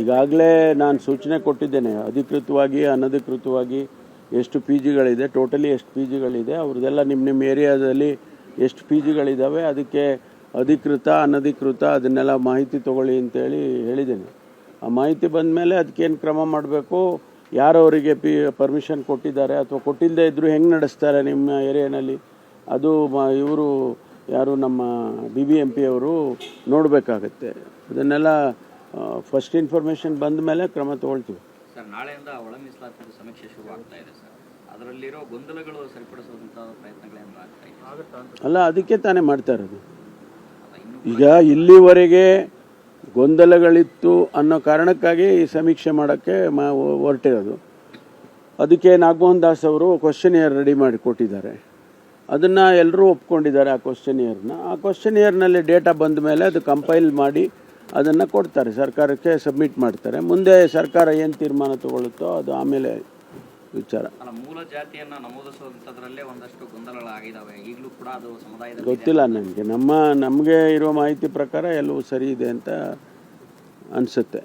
ಈಗಾಗಲೇ ನಾನು ಸೂಚನೆ ಕೊಟ್ಟಿದ್ದೇನೆ, ಅಧಿಕೃತವಾಗಿ, ಅನಧಿಕೃತವಾಗಿ ಎಷ್ಟು ಪಿ ಜಿಗಳಿದೆ, ಟೋಟಲಿ ಎಷ್ಟು ಪಿ ಜಿಗಳಿದೆ, ಅವ್ರದ್ದೆಲ್ಲ ನಿಮ್ಮ ನಿಮ್ಮ ಏರಿಯಾದಲ್ಲಿ ಎಷ್ಟು ಪಿ ಜಿಗಳಿದ್ದಾವೆ ಅದಕ್ಕೆ ಅಧಿಕೃತ, ಅನಧಿಕೃತ ಅದನ್ನೆಲ್ಲ ಮಾಹಿತಿ ತಗೊಳ್ಳಿ ಅಂತೇಳಿ ಹೇಳಿದ್ದೇನೆ. ಆ ಮಾಹಿತಿ ಬಂದ ಮೇಲೆ ಅದಕ್ಕೇನು ಕ್ರಮ ಮಾಡಬೇಕು ಯಾರು ಅವರಿಗೆ ಪಿ, ಪರ್ಮಿಷನ್ ಕೊಟ್ಟಿದ್ದಾರೆ ಅಥವಾ ಕೊಟ್ಟಿಲ್ಲದೆ ಇದ್ದರೂ ಹೆಂಗೆ ನಡೆಸ್ತಾರೆ ನಿಮ್ಮ ಏರಿಯಾನಲ್ಲಿ, ಅದು ಇವರು ಯಾರು ನಮ್ಮ ಬಿ ಬಿ ಎಂ ಪಿ ಅವರು ನೋಡಬೇಕಾಗತ್ತೆ. ಅದನ್ನೆಲ್ಲ ಫಸ್ಟ್ ಇನ್ಫಾರ್ಮೇಷನ್ ಬಂದ ಮೇಲೆ ಕ್ರಮ ತಗೊಳ್ತೀವಿ. ಸರ್ ನಾಳೆಯಿಂದ ಒಳ ಮೀಸಲಾತಿ ಸಮೀಕ್ಷೆ ಶುರು ಆಗ್ತಾ ಇದೆ ಸರ್. ಅದರಲ್ಲಿರೋ ಗೊಂದಲಗಳು ಸರಿಪಡಿಸುವಂಥ ಪ್ರಯತ್ನಗಳೇನು ಆಗ್ತಾ ಇದೆ ಅಲ್ಲ ಅದಕ್ಕೆ ತಾನೇ ಮಾಡ್ತಾ ಇರೋದು. ಈಗ ಇಲ್ಲಿವರೆಗೆ ಗೊಂದಲಗಳಿತ್ತು ಅನ್ನೋ ಕಾರಣಕ್ಕಾಗಿ ಈ ಸಮೀಕ್ಷೆ ಮಾಡೋಕ್ಕೆ ಮಾ ಹೊರಟಿರೋದು. ಅದಕ್ಕೆ ನಾಗಮೋಹನ್ ದಾಸ್ ಅವರು ಕ್ವಶನ್ ಇಯರ್ ರೆಡಿ ಮಾಡಿ ಕೊಟ್ಟಿದ್ದಾರೆ. ಅದನ್ನು ಎಲ್ಲರೂ ಒಪ್ಕೊಂಡಿದ್ದಾರೆ ಆ ಕ್ವಶನ್ ಇಯರ್ನ ಆ ಕ್ವಶನ್ ಇಯರ್ನಲ್ಲಿ ಡೇಟಾ ಬಂದ ಮೇಲೆ ಅದು ಕಂಪೈಲ್ ಮಾಡಿ ಅದನ್ನು ಕೊಡ್ತಾರೆ. ಸರ್ಕಾರಕ್ಕೆ ಸಬ್ಮಿಟ್ ಮಾಡ್ತಾರೆ. ಮುಂದೆ ಸರ್ಕಾರ ಏನು ತೀರ್ಮಾನ ತಗೊಳ್ಳುತ್ತೋ ಅದು ಆಮೇಲೆ ವಿಚಾರ. ಮೂಲ ಜಾತಿಯನ್ನ ನಮೂದಿಸುವಂಥದ್ರಲ್ಲೇ ಒಂದಷ್ಟು ಗೊಂದಲಗಳಾಗಿದ್ದಾವೆ ಈಗಲೂ ಕೂಡ ಅದು ಸಮುದಾಯದ ಗೊತ್ತಿಲ್ಲ ನನಗೆ ನಮ್ಮ ನಮಗೆ ಇರೋ ಮಾಹಿತಿ ಪ್ರಕಾರ ಎಲ್ಲವೂ ಸರಿ ಇದೆ ಅಂತ ಅನಿಸುತ್ತೆ.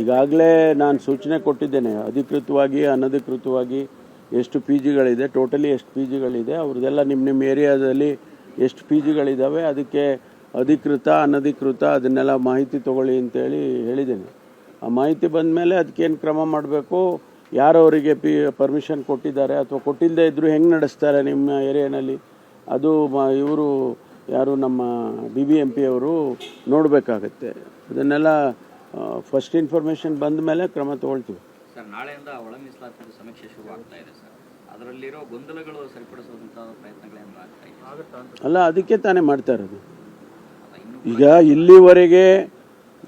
ಈಗಾಗಲೇ ನಾನು ಸೂಚನೆ ಕೊಟ್ಟಿದ್ದೇನೆ, ಅಧಿಕೃತವಾಗಿ, ಅನಧಿಕೃತವಾಗಿ ಎಷ್ಟು ಪಿ ಜಿಗಳಿದೆ, ಟೋಟಲಿ ಎಷ್ಟು ಪಿ ಜಿಗಳಿದೆ, ಅವ್ರದ್ದೆಲ್ಲ ನಿಮ್ಮ ನಿಮ್ಮ ಏರಿಯಾದಲ್ಲಿ ಎಷ್ಟು ಪಿ ಜಿಗಳಿದ್ದಾವೆ ಅದಕ್ಕೆ ಅಧಿಕೃತ, ಅನಧಿಕೃತ ಅದನ್ನೆಲ್ಲ ಮಾಹಿತಿ ತಗೊಳ್ಳಿ ಅಂತೇಳಿ ಹೇಳಿದ್ದೇನೆ. ಆ ಮಾಹಿತಿ ಬಂದ ಮೇಲೆ ಅದಕ್ಕೇನು ಕ್ರಮ ಮಾಡಬೇಕು ಯಾರು ಅವರಿಗೆ ಪಿ, ಪರ್ಮಿಷನ್ ಕೊಟ್ಟಿದ್ದಾರೆ ಅಥವಾ ಕೊಟ್ಟಿಲ್ಲದೆ ಇದ್ದರೂ ಹೆಂಗೆ ನಡೆಸ್ತಾರೆ ನಿಮ್ಮ ಏರಿಯಾನಲ್ಲಿ, ಅದು ಇವರು ಯಾರು ನಮ್ಮ ಬಿ ಬಿ ಎಂ ಪಿ ಅವರು ನೋಡಬೇಕಾಗತ್ತೆ. ಅದನ್ನೆಲ್ಲ ಫಸ್ಟ್ ಇನ್ಫಾರ್ಮೇಷನ್ ಬಂದ ಮೇಲೆ ಕ್ರಮ ತಗೊಳ್ತೀವಿ. ಸರ್ ನಾಳೆಯಿಂದ ಒಳ ಮೀಸಲಾತಿ ಸಮೀಕ್ಷೆ ಶುರು ಆಗ್ತಾ ಇದೆ ಸರ್. ಅದರಲ್ಲಿರೋ ಗೊಂದಲಗಳು ಸರಿಪಡಿಸುವಂಥ ಪ್ರಯತ್ನಗಳೇನು ಆಗ್ತಾ ಇದೆ ಅಲ್ಲ ಅದಕ್ಕೆ ತಾನೇ ಮಾಡ್ತಾ ಇರೋದು. ಈಗ ಇಲ್ಲಿವರೆಗೆ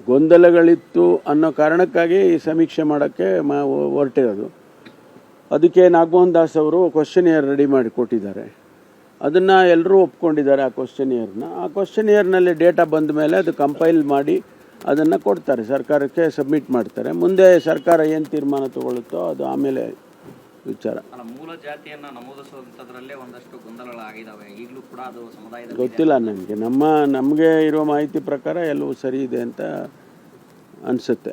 ಗೊಂದಲಗಳಿತ್ತು ಅನ್ನೋ ಕಾರಣಕ್ಕಾಗಿ ಈ ಸಮೀಕ್ಷೆ ಮಾಡೋಕ್ಕೆ ಮಾ ಹೊರಟಿರೋದು. ಅದಕ್ಕೆ ನಾಗಮೋಹನ್ ದಾಸ್ ಅವರು ಕ್ವಶನ್ ಇಯರ್ ರೆಡಿ ಮಾಡಿ ಕೊಟ್ಟಿದ್ದಾರೆ. ಅದನ್ನು ಎಲ್ಲರೂ ಒಪ್ಕೊಂಡಿದ್ದಾರೆ ಆ ಕ್ವಶನ್ ಇಯರ್ನ ಆ ಕ್ವಶನ್ ಇಯರ್ನಲ್ಲಿ ಡೇಟಾ ಬಂದ ಮೇಲೆ ಅದು ಕಂಪೈಲ್ ಮಾಡಿ ಅದನ್ನು ಕೊಡ್ತಾರೆ. ಸರ್ಕಾರಕ್ಕೆ ಸಬ್ಮಿಟ್ ಮಾಡ್ತಾರೆ. ಮುಂದೆ ಸರ್ಕಾರ ಏನು ತೀರ್ಮಾನ ತಗೊಳ್ಳುತ್ತೋ ಅದು ಆಮೇಲೆ ವಿಚಾರ. ಮೂಲ ಜಾತಿಯನ್ನ ನಮೂದಿಸುವಂಥದ್ರಲ್ಲೇ ಒಂದಷ್ಟು ಗೊಂದಲಗಳಾಗಿದ್ದಾವೆ ಈಗಲೂ ಕೂಡ ಅದು ಸಮುದಾಯದ ಗೊತ್ತಿಲ್ಲ ನನಗೆ ನಮ್ಮ ನಮಗೆ ಇರೋ ಮಾಹಿತಿ ಪ್ರಕಾರ ಎಲ್ಲವೂ ಸರಿ ಇದೆ ಅಂತ ಅನಿಸುತ್ತೆ.